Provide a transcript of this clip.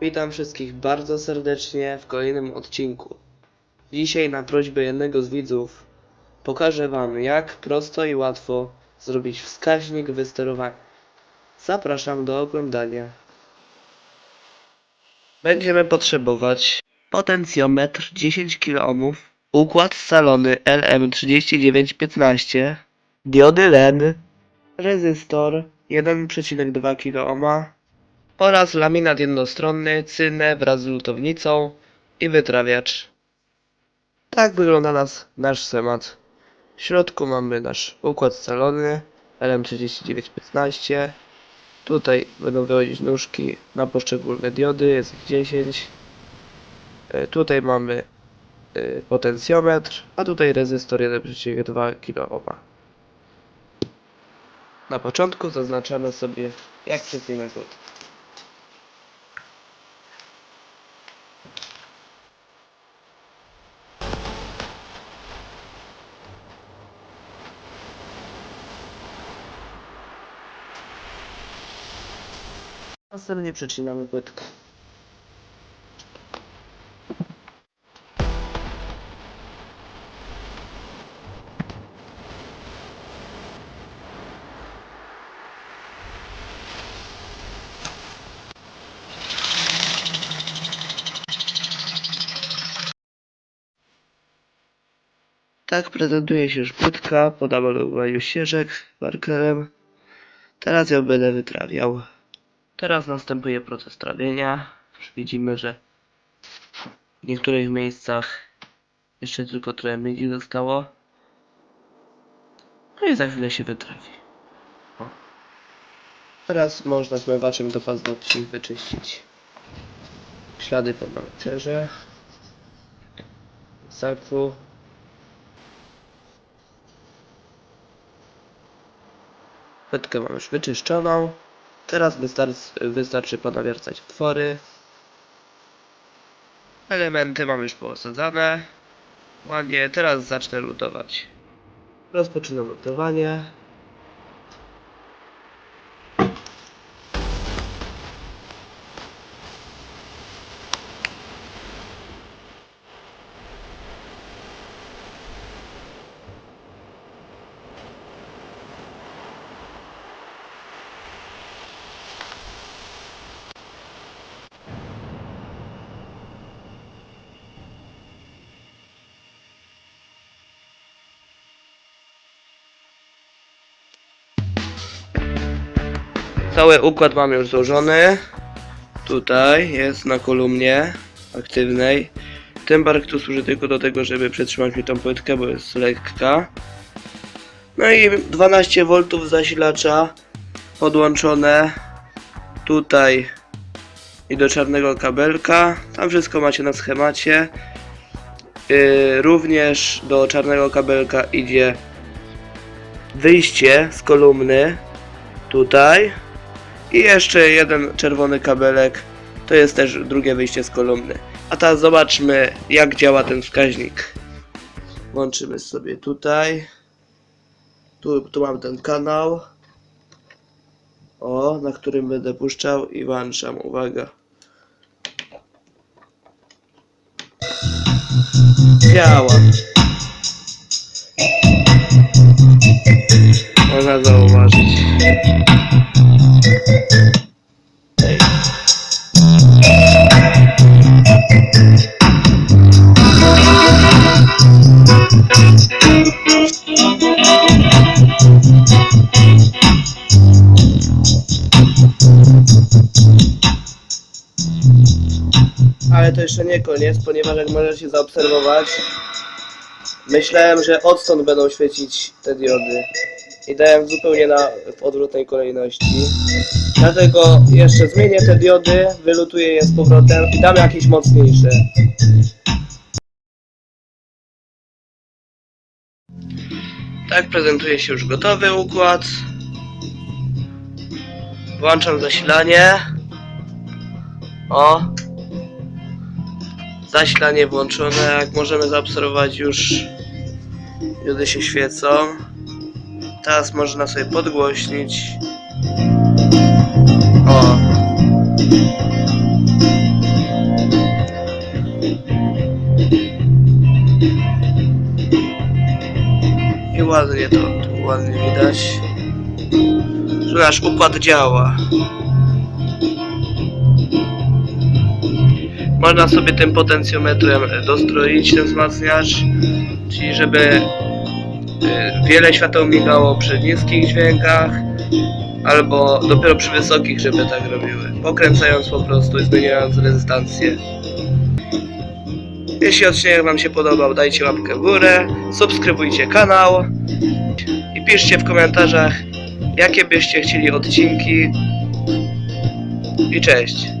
Witam wszystkich bardzo serdecznie w kolejnym odcinku. Dzisiaj na prośbę jednego z widzów pokażę Wam jak prosto i łatwo zrobić wskaźnik wysterowania. Zapraszam do oglądania. Będziemy potrzebować potencjometr 10 kΩ, układ scalony LM3915, diody LED, rezystor 1,2 kΩ, oraz laminat jednostronny, cynę wraz z lutownicą i wytrawiacz. Tak wygląda nas nasz schemat. W środku mamy nasz układ scalony LM3915. Tutaj będą wychodzić nóżki na poszczególne diody, jest ich 10. E, Tutaj mamy e, potencjometr, a tutaj rezystor 1,2 kΩ. Na początku zaznaczamy sobie jak przycimy kod. Następnie przecinamy płytkę. Tak prezentuje się już płytka po namalowaniu ścieżek markerem. Teraz ją będę wytrawiał. Teraz następuje proces trawienia. Widzimy, że w niektórych miejscach jeszcze tylko trochę miedzi zostało. No i za chwilę się wytrawi. O. Teraz można zmywaczem do paznokci wyczyścić ślady po naczerze. Sarku. Płytkę mam już wyczyszczoną. Teraz wystarczy, wystarczy ponawiercać otwory. Elementy mam już poosadzane. Ładnie, teraz zacznę lutować. Rozpoczynam lutowanie. Cały układ mam już złożony. Tutaj jest na kolumnie aktywnej. Ten bark tu służy tylko do tego, żeby przytrzymać mi tą płytkę, bo jest lekka. No i 12 V zasilacza podłączone tutaj i do czarnego kabelka. Tam wszystko macie na schemacie. Yy, również do czarnego kabelka idzie wyjście z kolumny tutaj i jeszcze jeden czerwony kabelek. To jest też drugie wyjście z kolumny. A teraz zobaczmy jak działa ten wskaźnik. Włączymy sobie tutaj. Tu, tu mam ten kanał. O, na którym będę puszczał. I włączam, uwaga. Działa. Można zauważyć to jeszcze nie koniec, ponieważ jak możecie zaobserwować, myślałem, że odtąd będą świecić te diody i dałem zupełnie na, w odwrotnej kolejności. Dlatego jeszcze zmienię te diody, wylutuję je z powrotem i dam jakieś mocniejsze. Tak prezentuje się już gotowy układ. Włączam zasilanie. O. Zasilanie włączone, jak możemy zaobserwować już diody się świecą. Teraz można sobie podgłośnić. O, I ładnie to ładnie widać, że nasz układ działa. Można sobie tym potencjometrem dostroić ten wzmacniacz, czyli żeby y, wiele świateł migało przy niskich dźwiękach, albo dopiero przy wysokich, żeby tak robiły. Pokręcając po prostu i zmieniając rezystancję. Jeśli odcinek Wam się podobał, dajcie łapkę w górę, subskrybujcie kanał i piszcie w komentarzach, jakie byście chcieli odcinki. I cześć.